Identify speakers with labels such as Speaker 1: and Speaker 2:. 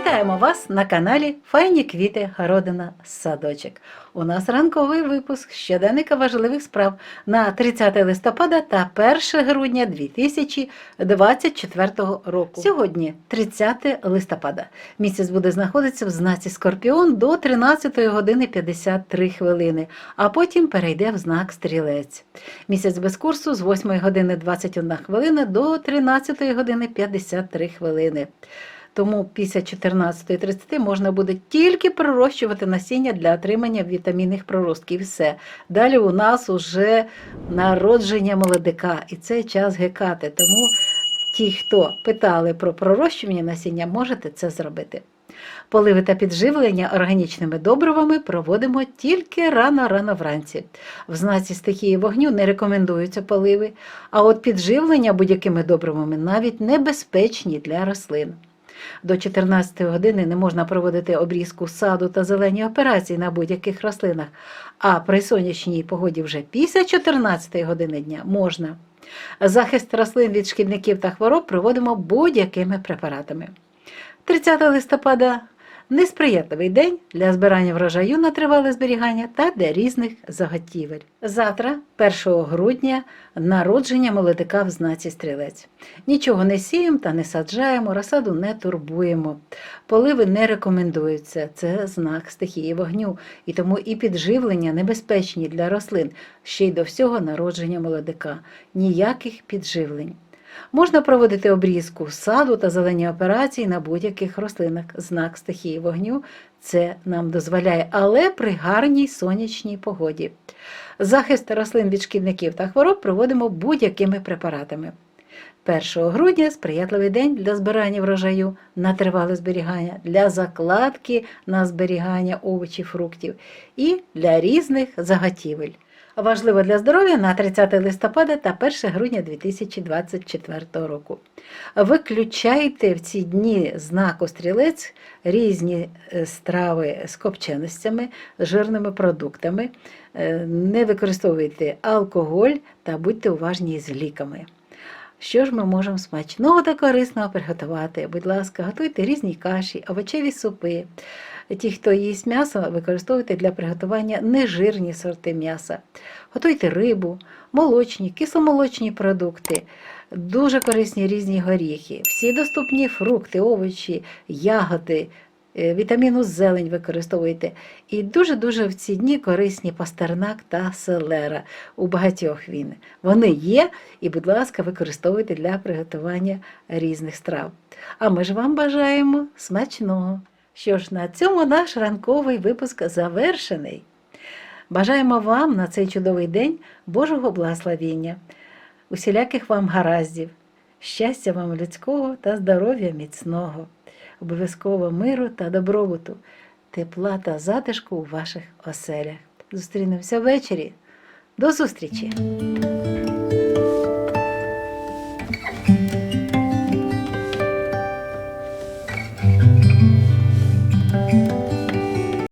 Speaker 1: Вітаємо вас на каналі Файні квіти Городина Садочок. У нас ранковий випуск щоденника важливих справ на 30 листопада та 1 грудня 2024 року. Сьогодні 30 листопада. Місяць буде знаходитися в знаці Скорпіон до 13 години 53 хвилини, а потім перейде в знак Стрілець. Місяць без курсу з 8 години 21 хвилина до 13 години 53 хвилини. Тому після 14.30 можна буде тільки пророщувати насіння для отримання вітамінних проростків. Все. Далі у нас уже народження молодика, і це час гекати. Тому ті, хто питали про пророщування насіння, можете це зробити. Поливи та підживлення органічними добривами проводимо тільки рано-рано вранці. В знаці стихії вогню не рекомендуються поливи, а от підживлення будь-якими добривами навіть небезпечні для рослин. До 14 години не можна проводити обрізку саду та зелені операції на будь-яких рослинах, а при сонячній погоді вже після 14 години дня можна. Захист рослин від шкідників та хвороб проводимо будь-якими препаратами. 30 листопада несприятливий день для збирання врожаю на тривале зберігання та для різних заготівель. Завтра, 1 грудня, народження молодика в знаці стрілець. Нічого не сіємо та не саджаємо, розсаду не турбуємо. Поливи не рекомендуються. Це знак стихії вогню, і тому і підживлення небезпечні для рослин, ще й до всього народження молодика. Ніяких підживлень. Можна проводити обрізку саду та зелені операції на будь-яких рослинах. Знак стихії вогню це нам дозволяє, але при гарній сонячній погоді. Захист рослин від шкідників та хвороб проводимо будь-якими препаратами. 1 грудня сприятливий день для збирання врожаю на тривале зберігання, для закладки на зберігання овочів, фруктів і для різних заготівель. Важливо для здоров'я на 30 листопада та 1 грудня 2024 року. Виключайте в ці дні знаку стрілець різні е, страви з копченостями, жирними продуктами. Е, Не використовуйте алкоголь та будьте уважні з ліками. Що ж ми можемо смачного та корисного приготувати? Будь ласка, готуйте різні каші, овочеві супи. Ті, хто їсть м'ясо, використовуйте для приготування нежирні сорти м'яса. Готуйте рибу, молочні, кисломолочні продукти, дуже корисні різні горіхи, всі доступні фрукти, овочі, ягоди, е, вітаміну зелень використовуйте. І дуже-дуже в ці дні корисні пастернак та селера. У багатьох він. Вони є, і, будь ласка, використовуйте для приготування різних страв. А ми ж вам бажаємо смачного! Що ж, на цьому наш ранковий випуск завершений. Бажаємо вам на цей чудовий день Божого благословіння, усіляких вам гараздів, щастя вам людського та здоров'я міцного, обов'язково миру та добробуту, тепла та затишку у ваших оселях. Зустрінемося ввечері. До зустрічі!